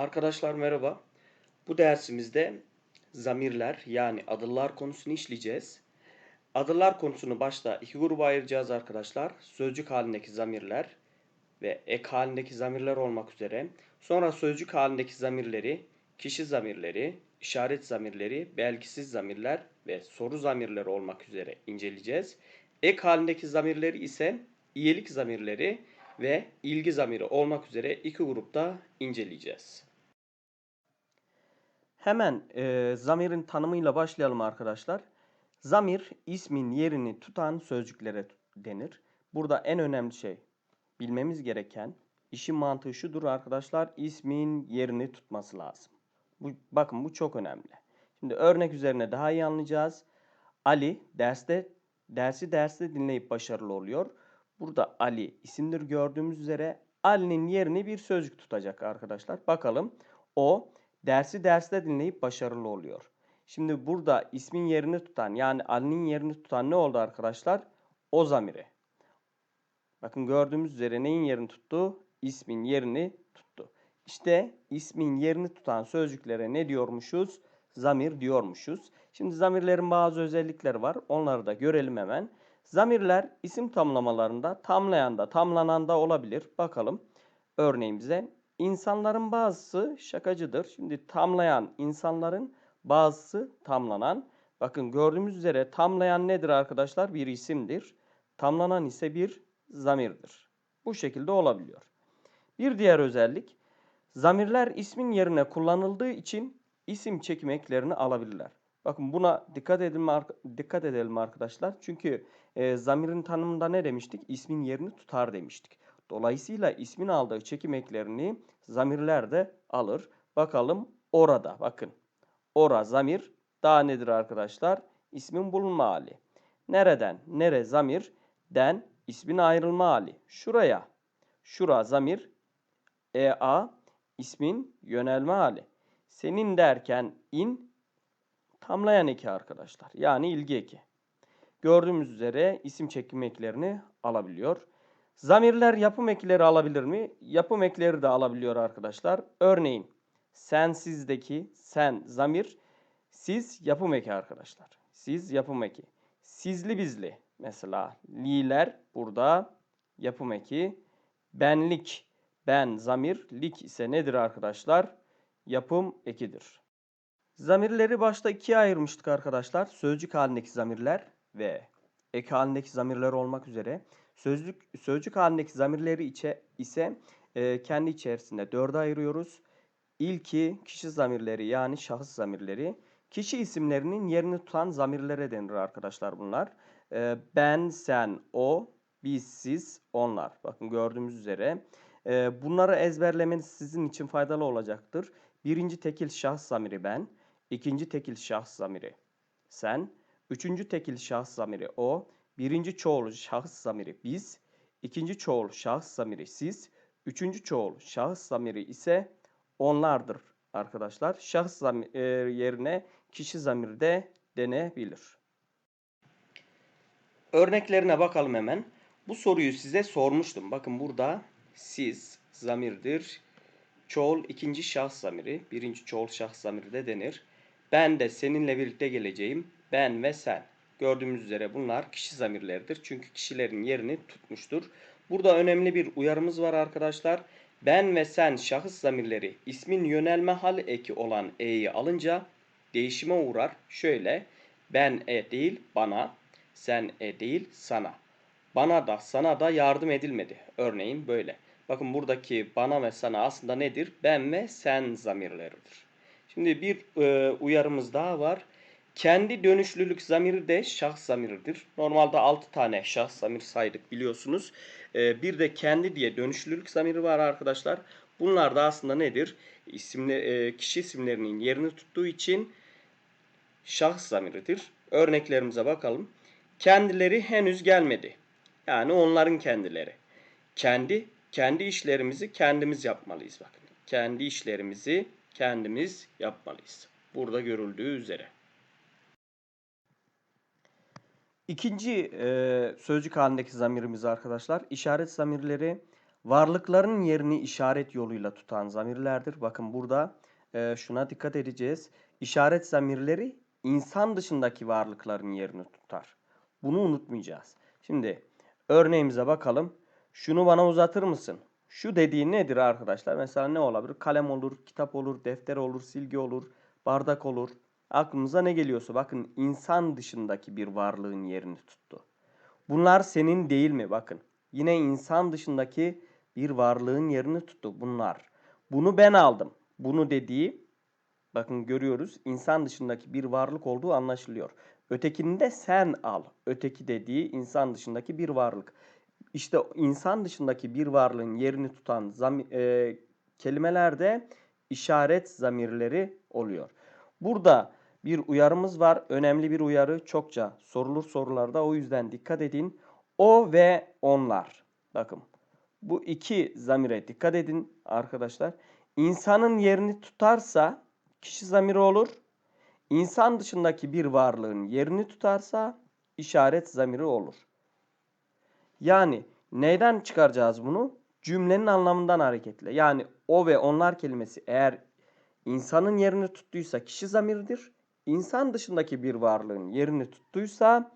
Arkadaşlar merhaba. Bu dersimizde zamirler yani adıllar konusunu işleyeceğiz. Adıllar konusunu başta iki gruba ayıracağız arkadaşlar. Sözcük halindeki zamirler ve ek halindeki zamirler olmak üzere. Sonra sözcük halindeki zamirleri, kişi zamirleri, işaret zamirleri, belgisiz zamirler ve soru zamirleri olmak üzere inceleyeceğiz. Ek halindeki zamirleri ise iyilik zamirleri ve ilgi zamiri olmak üzere iki grupta inceleyeceğiz. Hemen e, zamirin tanımıyla başlayalım arkadaşlar. Zamir ismin yerini tutan sözcüklere denir. Burada en önemli şey bilmemiz gereken işin mantığı şudur arkadaşlar. İsmin yerini tutması lazım. Bu, bakın bu çok önemli. Şimdi örnek üzerine daha iyi anlayacağız. Ali derste dersi derste dinleyip başarılı oluyor. Burada Ali isimdir gördüğümüz üzere Ali'nin yerini bir sözcük tutacak arkadaşlar. Bakalım o dersi derste dinleyip başarılı oluyor. Şimdi burada ismin yerini tutan yani Ali'nin yerini tutan ne oldu arkadaşlar? O zamiri. Bakın gördüğümüz üzere neyin yerini tuttu? İsmin yerini tuttu. İşte ismin yerini tutan sözcüklere ne diyormuşuz? Zamir diyormuşuz. Şimdi zamirlerin bazı özellikleri var. Onları da görelim hemen. Zamirler isim tamlamalarında tamlayanda, tamlananda olabilir. Bakalım örneğimize. İnsanların bazısı şakacıdır. Şimdi tamlayan insanların bazısı tamlanan. Bakın gördüğümüz üzere tamlayan nedir arkadaşlar? Bir isimdir. Tamlanan ise bir zamirdir. Bu şekilde olabiliyor. Bir diğer özellik zamirler ismin yerine kullanıldığı için isim çekim eklerini alabilirler. Bakın buna dikkat edelim, dikkat edelim arkadaşlar. Çünkü e, zamirin tanımında ne demiştik? İsmin yerini tutar demiştik. Dolayısıyla ismin aldığı çekim eklerini zamirler de alır. Bakalım orada bakın. Ora zamir daha nedir arkadaşlar? İsmin bulunma hali. Nereden? Nere zamir? Den ismin ayrılma hali. Şuraya. Şura zamir. E-A ismin yönelme hali. Senin derken in tamlayan eki arkadaşlar. Yani ilgi eki. Gördüğümüz üzere isim çekim eklerini alabiliyor. Zamirler yapım ekleri alabilir mi? Yapım ekleri de alabiliyor arkadaşlar. Örneğin sensizdeki sen zamir, siz yapım eki arkadaşlar. Siz yapım eki. Sizli bizli mesela liler burada yapım eki. Benlik ben zamir lik ise nedir arkadaşlar? Yapım ekidir. Zamirleri başta ikiye ayırmıştık arkadaşlar. Sözcük halindeki zamirler ve ek halindeki zamirler olmak üzere. Sözcük, sözcük halindeki zamirleri içe, ise e, kendi içerisinde dörde ayırıyoruz. İlki kişi zamirleri yani şahıs zamirleri. Kişi isimlerinin yerini tutan zamirlere denir arkadaşlar bunlar. E, ben, sen, o, biz, siz, onlar. Bakın gördüğümüz üzere. E, bunları ezberlemeniz sizin için faydalı olacaktır. Birinci tekil şahıs zamiri ben. ikinci tekil şahıs zamiri sen. Üçüncü tekil şahıs zamiri o. Birinci çoğul şahıs zamiri biz. ikinci çoğul şahıs zamiri siz. Üçüncü çoğul şahıs zamiri ise onlardır arkadaşlar. Şahıs zamiri e, yerine kişi zamiri de denebilir. Örneklerine bakalım hemen. Bu soruyu size sormuştum. Bakın burada siz zamirdir. Çoğul ikinci şahıs zamiri. Birinci çoğul şahıs zamiri de denir. Ben de seninle birlikte geleceğim. Ben ve sen. Gördüğümüz üzere bunlar kişi zamirleridir. Çünkü kişilerin yerini tutmuştur. Burada önemli bir uyarımız var arkadaşlar. Ben ve sen şahıs zamirleri ismin yönelme hal eki olan e'yi alınca değişime uğrar. Şöyle ben e değil bana, sen e değil sana. Bana da sana da yardım edilmedi. Örneğin böyle. Bakın buradaki bana ve sana aslında nedir? Ben ve sen zamirleridir. Şimdi bir e, uyarımız daha var. Kendi dönüşlülük zamiri de şahs zamiridir. Normalde 6 tane şahs zamir saydık biliyorsunuz. Ee, bir de kendi diye dönüşlülük zamiri var arkadaşlar. Bunlar da aslında nedir? İsimli, e, kişi isimlerinin yerini tuttuğu için şahs zamiridir. Örneklerimize bakalım. Kendileri henüz gelmedi. Yani onların kendileri. Kendi, kendi işlerimizi kendimiz yapmalıyız bakın. Kendi işlerimizi kendimiz yapmalıyız. Burada görüldüğü üzere. İkinci e, sözcük halindeki zamirimiz arkadaşlar işaret zamirleri varlıkların yerini işaret yoluyla tutan zamirlerdir. Bakın burada e, şuna dikkat edeceğiz. İşaret zamirleri insan dışındaki varlıkların yerini tutar. Bunu unutmayacağız. Şimdi örneğimize bakalım. Şunu bana uzatır mısın? Şu dediğin nedir arkadaşlar? Mesela ne olabilir? Kalem olur, kitap olur, defter olur, silgi olur, bardak olur. Aklımıza ne geliyorsa bakın insan dışındaki bir varlığın yerini tuttu. Bunlar senin değil mi? Bakın. Yine insan dışındaki bir varlığın yerini tuttu bunlar. Bunu ben aldım. Bunu dediği bakın görüyoruz insan dışındaki bir varlık olduğu anlaşılıyor. Ötekini de sen al. Öteki dediği insan dışındaki bir varlık. İşte insan dışındaki bir varlığın yerini tutan e, kelimelerde işaret zamirleri oluyor. Burada bir uyarımız var. Önemli bir uyarı. Çokça sorulur sorularda. O yüzden dikkat edin. O ve onlar. Bakın bu iki zamire dikkat edin arkadaşlar. İnsanın yerini tutarsa kişi zamiri olur. İnsan dışındaki bir varlığın yerini tutarsa işaret zamiri olur. Yani neyden çıkaracağız bunu? Cümlenin anlamından hareketle. Yani o ve onlar kelimesi eğer insanın yerini tuttuysa kişi zamiridir. İnsan dışındaki bir varlığın yerini tuttuysa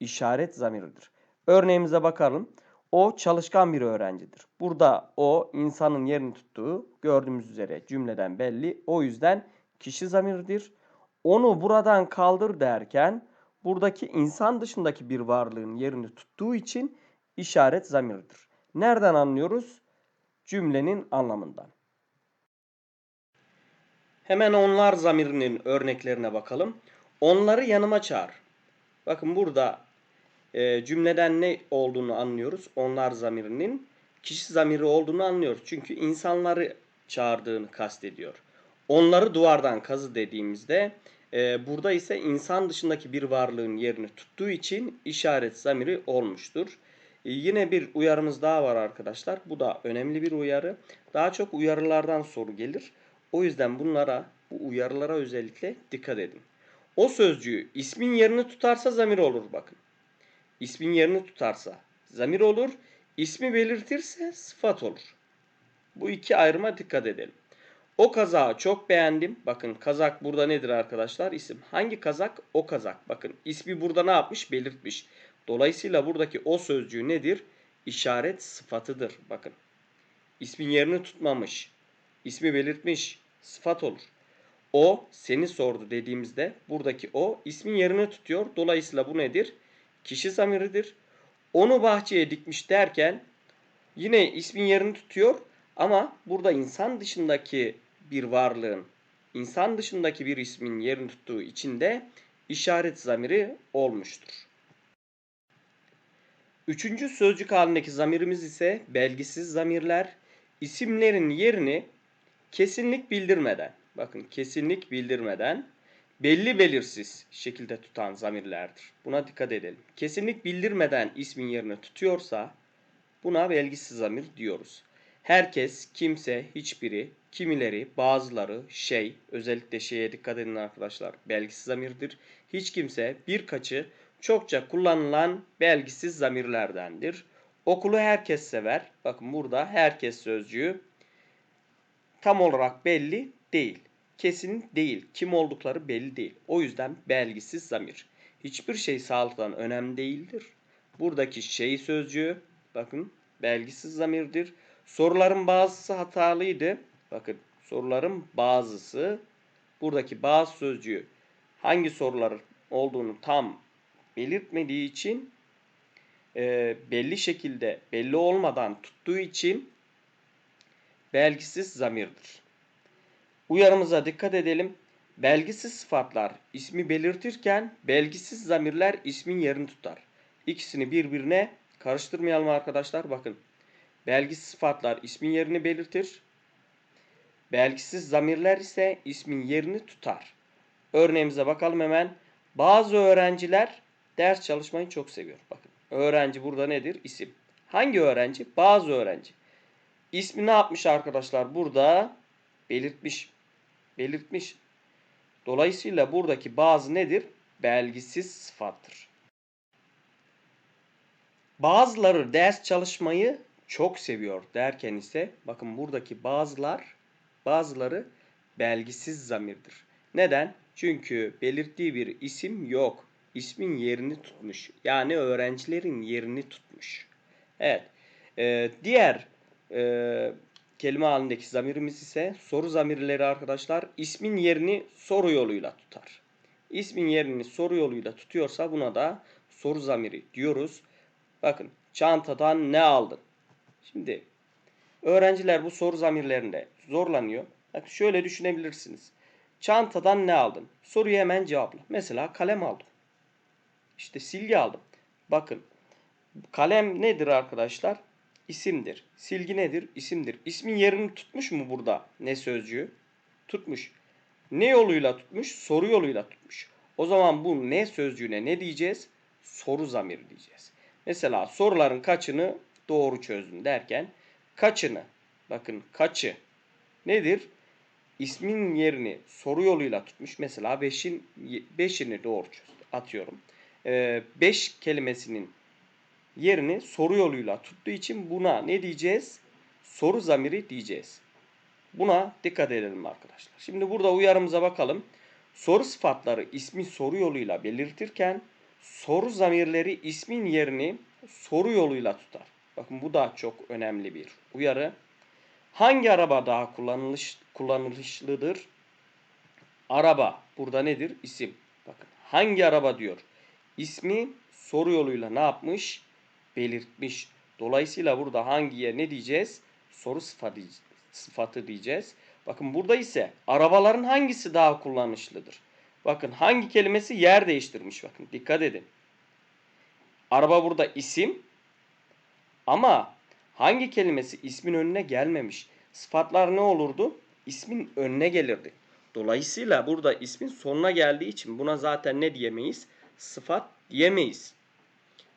işaret zamiridir. Örneğimize bakalım. O çalışkan bir öğrencidir. Burada o insanın yerini tuttuğu gördüğümüz üzere cümleden belli. O yüzden kişi zamiridir. Onu buradan kaldır derken buradaki insan dışındaki bir varlığın yerini tuttuğu için işaret zamirdir. Nereden anlıyoruz? Cümlenin anlamından. Hemen onlar zamirinin örneklerine bakalım. Onları yanıma çağır. Bakın burada e, cümleden ne olduğunu anlıyoruz. Onlar zamirinin kişi zamiri olduğunu anlıyoruz. Çünkü insanları çağırdığını kastediyor. Onları duvardan kazı dediğimizde e, burada ise insan dışındaki bir varlığın yerini tuttuğu için işaret zamiri olmuştur. E, yine bir uyarımız daha var arkadaşlar. Bu da önemli bir uyarı. Daha çok uyarılardan soru gelir. O yüzden bunlara, bu uyarılara özellikle dikkat edin. O sözcüğü ismin yerini tutarsa zamir olur bakın. İsmin yerini tutarsa zamir olur. İsmi belirtirse sıfat olur. Bu iki ayrıma dikkat edelim. O kazağı çok beğendim. Bakın kazak burada nedir arkadaşlar? İsim. Hangi kazak? O kazak. Bakın ismi burada ne yapmış? Belirtmiş. Dolayısıyla buradaki o sözcüğü nedir? İşaret sıfatıdır. Bakın. İsmin yerini tutmamış. İsmi belirtmiş. Sıfat olur. O seni sordu dediğimizde buradaki o ismin yerini tutuyor. Dolayısıyla bu nedir? Kişi zamiridir. Onu bahçeye dikmiş derken yine ismin yerini tutuyor ama burada insan dışındaki bir varlığın, insan dışındaki bir ismin yerini tuttuğu için de işaret zamiri olmuştur. Üçüncü sözcük halindeki zamirimiz ise belgisiz zamirler isimlerin yerini kesinlik bildirmeden, bakın kesinlik bildirmeden belli belirsiz şekilde tutan zamirlerdir. Buna dikkat edelim. Kesinlik bildirmeden ismin yerini tutuyorsa buna belgisiz zamir diyoruz. Herkes, kimse, hiçbiri, kimileri, bazıları, şey, özellikle şeye dikkat edin arkadaşlar. Belgisiz zamirdir. Hiç kimse, birkaçı çokça kullanılan belgisiz zamirlerdendir. Okulu herkes sever. Bakın burada herkes sözcüğü tam olarak belli değil. Kesin değil. Kim oldukları belli değil. O yüzden belgisiz zamir. Hiçbir şey sağlıktan önemli değildir. Buradaki şey sözcüğü bakın belgisiz zamirdir. Soruların bazısı hatalıydı. Bakın soruların bazısı buradaki bazı sözcüğü hangi sorular olduğunu tam belirtmediği için e, belli şekilde belli olmadan tuttuğu için belgisiz zamirdir. Uyarımıza dikkat edelim. Belgisiz sıfatlar ismi belirtirken belgisiz zamirler ismin yerini tutar. İkisini birbirine karıştırmayalım arkadaşlar. Bakın. Belgisiz sıfatlar ismin yerini belirtir. Belgisiz zamirler ise ismin yerini tutar. Örneğimize bakalım hemen. Bazı öğrenciler ders çalışmayı çok seviyor. Bakın. Öğrenci burada nedir? İsim. Hangi öğrenci? Bazı öğrenci. İsmi ne yapmış arkadaşlar? Burada belirtmiş. Belirtmiş. Dolayısıyla buradaki bazı nedir? Belgisiz sıfattır. Bazıları ders çalışmayı çok seviyor derken ise bakın buradaki bazılar bazıları belgisiz zamirdir. Neden? Çünkü belirttiği bir isim yok. İsmin yerini tutmuş. Yani öğrencilerin yerini tutmuş. Evet. Ee, diğer e, kelime halindeki zamirimiz ise soru zamirleri arkadaşlar ismin yerini soru yoluyla tutar. İsmin yerini soru yoluyla tutuyorsa buna da soru zamiri diyoruz. Bakın çantadan ne aldın? Şimdi öğrenciler bu soru zamirlerinde zorlanıyor. Bak şöyle düşünebilirsiniz. Çantadan ne aldın? Soruyu hemen cevapla. Mesela kalem aldım. İşte silgi aldım. Bakın kalem nedir arkadaşlar? İsimdir. Silgi nedir? İsimdir. İsmin yerini tutmuş mu burada? Ne sözcüğü? Tutmuş. Ne yoluyla tutmuş? Soru yoluyla tutmuş. O zaman bu ne sözcüğüne ne diyeceğiz? Soru zamiri diyeceğiz. Mesela soruların kaçını doğru çözdün derken kaçını bakın kaçı nedir? İsmin yerini soru yoluyla tutmuş. Mesela 5'in 5'ini doğru çözdü. Atıyorum. 5 ee, kelimesinin yerini soru yoluyla tuttuğu için buna ne diyeceğiz? Soru zamiri diyeceğiz. Buna dikkat edelim arkadaşlar. Şimdi burada uyarımıza bakalım. Soru sıfatları ismi soru yoluyla belirtirken soru zamirleri ismin yerini soru yoluyla tutar. Bakın bu da çok önemli bir uyarı. Hangi araba daha kullanılış, kullanılışlıdır? Araba. Burada nedir? İsim. Bakın hangi araba diyor. İsmi soru yoluyla ne yapmış? Belirtmiş. Dolayısıyla burada hangiye ne diyeceğiz? Soru sıfatı, diyeceğiz. Bakın burada ise arabaların hangisi daha kullanışlıdır? Bakın hangi kelimesi yer değiştirmiş bakın dikkat edin. Araba burada isim ama hangi kelimesi ismin önüne gelmemiş? Sıfatlar ne olurdu? İsmin önüne gelirdi. Dolayısıyla burada ismin sonuna geldiği için buna zaten ne diyemeyiz? Sıfat diyemeyiz.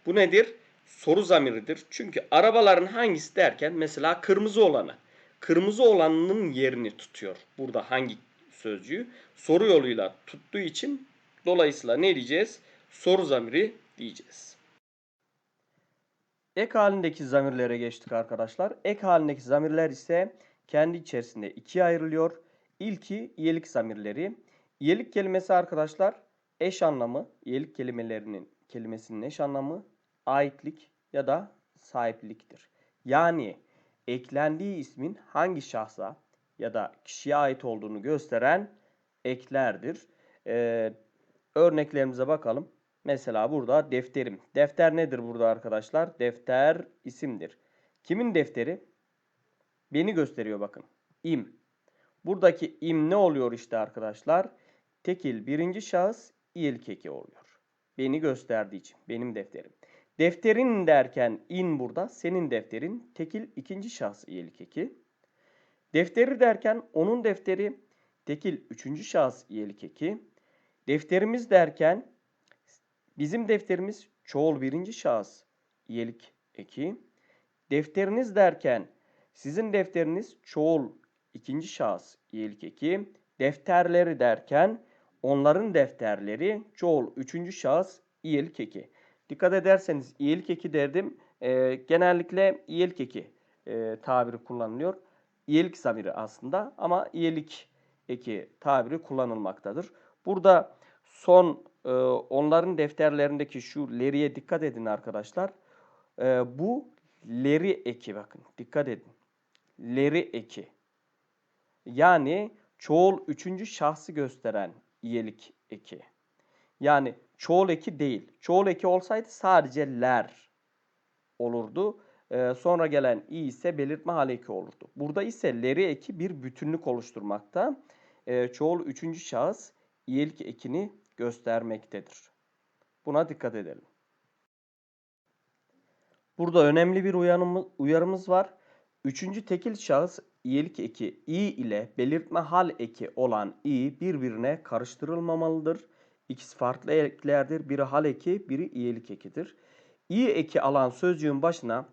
Bu nedir? Soru zamiridir. Çünkü arabaların hangisi derken mesela kırmızı olanı. Kırmızı olanın yerini tutuyor. Burada hangi sözcüğü? Soru yoluyla tuttuğu için dolayısıyla ne diyeceğiz? Soru zamiri diyeceğiz. Ek halindeki zamirlere geçtik arkadaşlar. Ek halindeki zamirler ise kendi içerisinde ikiye ayrılıyor. İlki iyelik zamirleri. İyelik kelimesi arkadaşlar eş anlamı, iyelik kelimelerinin kelimesinin eş anlamı aitlik ya da sahipliktir. Yani eklendiği ismin hangi şahsa ya da kişiye ait olduğunu gösteren eklerdir. Ee, örneklerimize bakalım. Mesela burada defterim. Defter nedir burada arkadaşlar? Defter isimdir. Kimin defteri? Beni gösteriyor bakın. İm. Buradaki im ne oluyor işte arkadaşlar? Tekil birinci şahıs iyilik eki oluyor. Beni gösterdiği için. Benim defterim. Defterin derken in burada senin defterin tekil ikinci şahıs iyilik eki. Defteri derken onun defteri tekil üçüncü şahıs iyilik eki. Defterimiz derken bizim defterimiz çoğul birinci şahıs iyilik eki. Defteriniz derken sizin defteriniz çoğul ikinci şahıs iyilik eki. Defterleri derken onların defterleri çoğul üçüncü şahıs iyilik eki. Dikkat ederseniz iyilik eki derdim. E, genellikle iyilik eki e, tabiri kullanılıyor. İyilik zamiri aslında ama iyilik eki tabiri kullanılmaktadır. Burada son e, onların defterlerindeki şu leriye dikkat edin arkadaşlar. E, bu leri eki bakın dikkat edin. Leri eki. Yani çoğul üçüncü şahsı gösteren iyilik eki. Yani çoğul eki değil. Çoğul eki olsaydı sadece ler olurdu. Ee, sonra gelen i ise belirtme hal eki olurdu. Burada ise leri eki bir bütünlük oluşturmakta. Ee, çoğul üçüncü şahıs iyilik ekini göstermektedir. Buna dikkat edelim. Burada önemli bir uyarımız, var. Üçüncü tekil şahıs iyilik eki i ile belirtme hal eki olan i birbirine karıştırılmamalıdır. İkisi farklı eklerdir. Biri hal eki, biri iyilik ekidir. İyi eki alan sözcüğün başına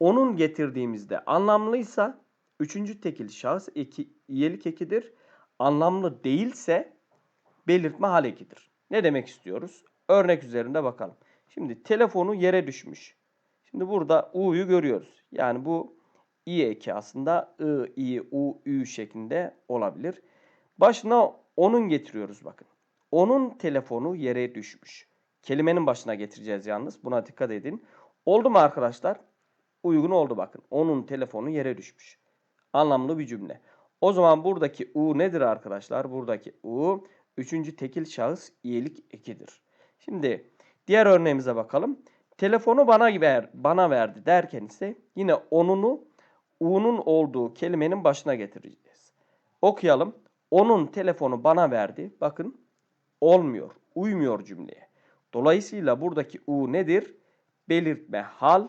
onun getirdiğimizde anlamlıysa üçüncü tekil şahıs eki, iyilik ekidir. Anlamlı değilse belirtme hal ekidir. Ne demek istiyoruz? Örnek üzerinde bakalım. Şimdi telefonu yere düşmüş. Şimdi burada u'yu görüyoruz. Yani bu i eki aslında i, i, u, ü şeklinde olabilir. Başına onun getiriyoruz bakın. Onun telefonu yere düşmüş. Kelimenin başına getireceğiz yalnız. Buna dikkat edin. Oldu mu arkadaşlar? Uygun oldu bakın. Onun telefonu yere düşmüş. Anlamlı bir cümle. O zaman buradaki u nedir arkadaşlar? Buradaki u üçüncü tekil şahıs iyilik ekidir. Şimdi diğer örneğimize bakalım. Telefonu bana ver, bana verdi derken ise yine onunu u'nun olduğu kelimenin başına getireceğiz. Okuyalım. Onun telefonu bana verdi. Bakın olmuyor. Uymuyor cümleye. Dolayısıyla buradaki u nedir? Belirtme hal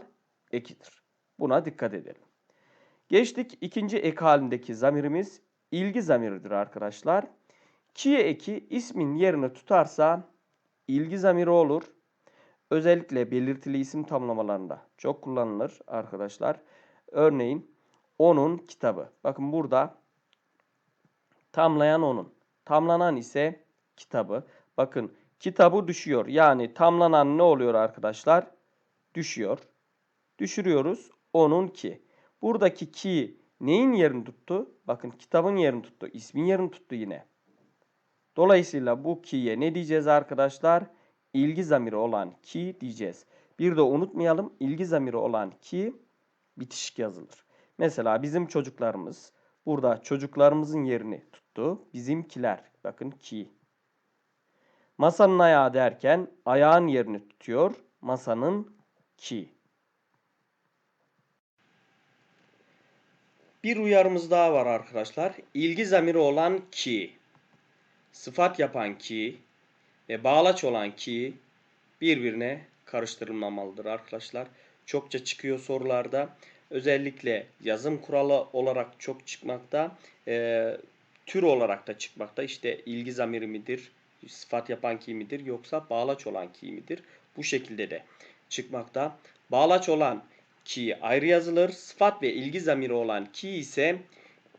ekidir. Buna dikkat edelim. Geçtik ikinci ek halindeki zamirimiz ilgi zamiridir arkadaşlar. Ki eki ismin yerini tutarsa ilgi zamiri olur. Özellikle belirtili isim tamlamalarında çok kullanılır arkadaşlar. Örneğin onun kitabı. Bakın burada tamlayan onun. Tamlanan ise kitabı. Bakın kitabı düşüyor. Yani tamlanan ne oluyor arkadaşlar? Düşüyor. Düşürüyoruz. Onun ki. Buradaki ki neyin yerini tuttu? Bakın kitabın yerini tuttu. İsmin yerini tuttu yine. Dolayısıyla bu ki'ye ne diyeceğiz arkadaşlar? İlgi zamiri olan ki diyeceğiz. Bir de unutmayalım ilgi zamiri olan ki bitişik yazılır. Mesela bizim çocuklarımız burada çocuklarımızın yerini tuttu. Bizimkiler bakın ki. Masanın ayağı derken ayağın yerini tutuyor. Masanın ki. Bir uyarımız daha var arkadaşlar. İlgi zamiri olan ki, sıfat yapan ki ve bağlaç olan ki birbirine karıştırılmamalıdır arkadaşlar. Çokça çıkıyor sorularda. Özellikle yazım kuralı olarak çok çıkmakta. E, tür olarak da çıkmakta. İşte ilgi zamiri midir, sıfat yapan ki midir yoksa bağlaç olan ki midir? Bu şekilde de çıkmakta. Bağlaç olan ki ayrı yazılır. Sıfat ve ilgi zamiri olan ki ise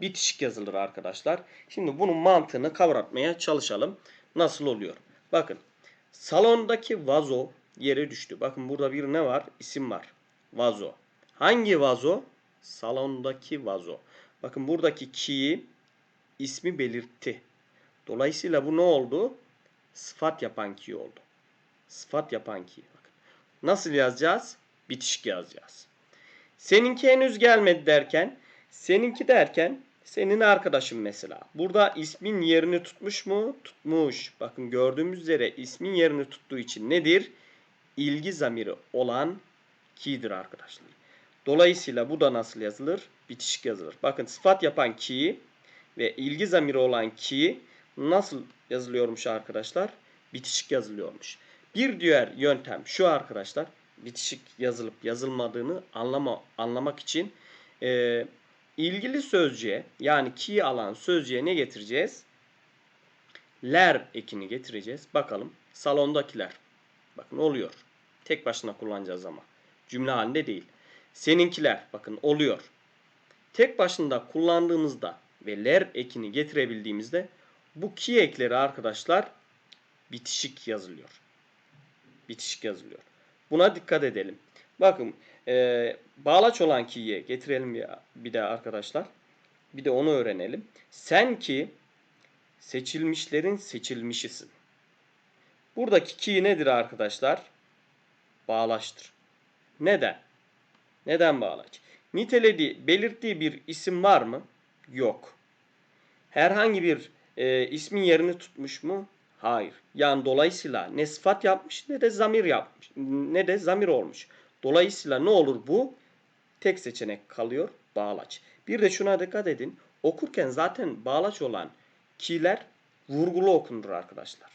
bitişik yazılır arkadaşlar. Şimdi bunun mantığını kavratmaya çalışalım. Nasıl oluyor? Bakın salondaki vazo yere düştü. Bakın burada bir ne var? İsim var. Vazo. Hangi vazo? Salondaki vazo. Bakın buradaki ki ismi belirtti. Dolayısıyla bu ne oldu? Sıfat yapan ki oldu. Sıfat yapan ki. Nasıl yazacağız? Bitişik yazacağız. Seninki henüz gelmedi derken, seninki derken senin arkadaşın mesela. Burada ismin yerini tutmuş mu? Tutmuş. Bakın gördüğümüz üzere ismin yerini tuttuğu için nedir? İlgi zamiri olan ki'dir arkadaşlar. Dolayısıyla bu da nasıl yazılır? Bitişik yazılır. Bakın sıfat yapan ki ve ilgi zamiri olan ki nasıl yazılıyormuş arkadaşlar? Bitişik yazılıyormuş. Bir diğer yöntem şu arkadaşlar bitişik yazılıp yazılmadığını anlama, anlamak için e, ilgili sözcüğe yani ki alan sözcüğe ne getireceğiz? Ler ekini getireceğiz. Bakalım salondakiler. Bakın oluyor. Tek başına kullanacağız ama. Cümle halinde değil. Seninkiler bakın oluyor. Tek başında kullandığımızda ve ler ekini getirebildiğimizde bu ki ekleri arkadaşlar bitişik yazılıyor. Bitişik yazılıyor. Buna dikkat edelim. Bakın e, bağlaç olan ki'ye getirelim bir, bir de arkadaşlar. Bir de onu öğrenelim. Sen ki seçilmişlerin seçilmişisin. Buradaki ki nedir arkadaşlar? Bağlaçtır. Neden? Neden bağlaç? Nitelediği, belirttiği bir isim var mı? Yok. Herhangi bir e, ismin yerini tutmuş mu? Hayır. Yani dolayısıyla ne sıfat yapmış ne de zamir yapmış. Ne de zamir olmuş. Dolayısıyla ne olur bu? Tek seçenek kalıyor bağlaç. Bir de şuna dikkat edin. Okurken zaten bağlaç olan ki'ler vurgulu okunur arkadaşlar.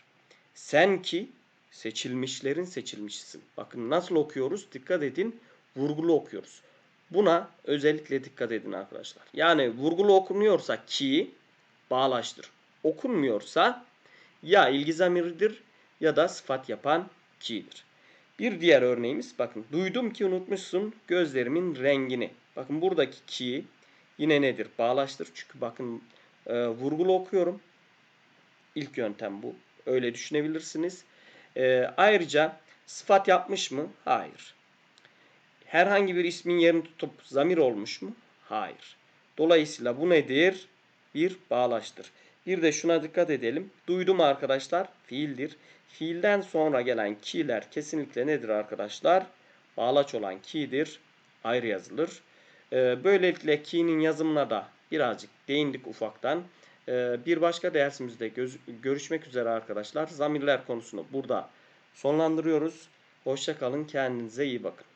Sen ki seçilmişlerin seçilmişsin. Bakın nasıl okuyoruz? Dikkat edin. Vurgulu okuyoruz. Buna özellikle dikkat edin arkadaşlar. Yani vurgulu okunuyorsa ki bağlaçtır. Okunmuyorsa ya ilgi zamiridir ya da sıfat yapan ki'dir. Bir diğer örneğimiz bakın duydum ki unutmuşsun gözlerimin rengini. Bakın buradaki ki yine nedir? Bağlaçtır. Çünkü bakın e, vurgulu okuyorum. İlk yöntem bu. Öyle düşünebilirsiniz. E, ayrıca sıfat yapmış mı? Hayır. herhangi bir ismin yerini tutup zamir olmuş mu? Hayır. Dolayısıyla bu nedir? Bir bağlaçtır. Bir de şuna dikkat edelim. Duydum arkadaşlar fiildir. Fiilden sonra gelen ki'ler kesinlikle nedir arkadaşlar? Bağlaç olan ki'dir. Ayrı yazılır. Ee, böylelikle ki'nin yazımına da birazcık değindik ufaktan. Ee, bir başka dersimizde görüşmek üzere arkadaşlar. Zamirler konusunu burada sonlandırıyoruz. Hoşça kalın. Kendinize iyi bakın.